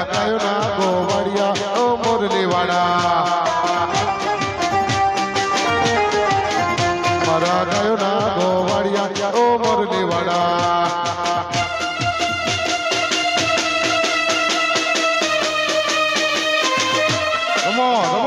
વાળા કયો ના ગોવાળિયા, ઓ મોરલી વાળા મારા કયો ના ગોવાળિયા, ઓ મોરલી વાળા Come on.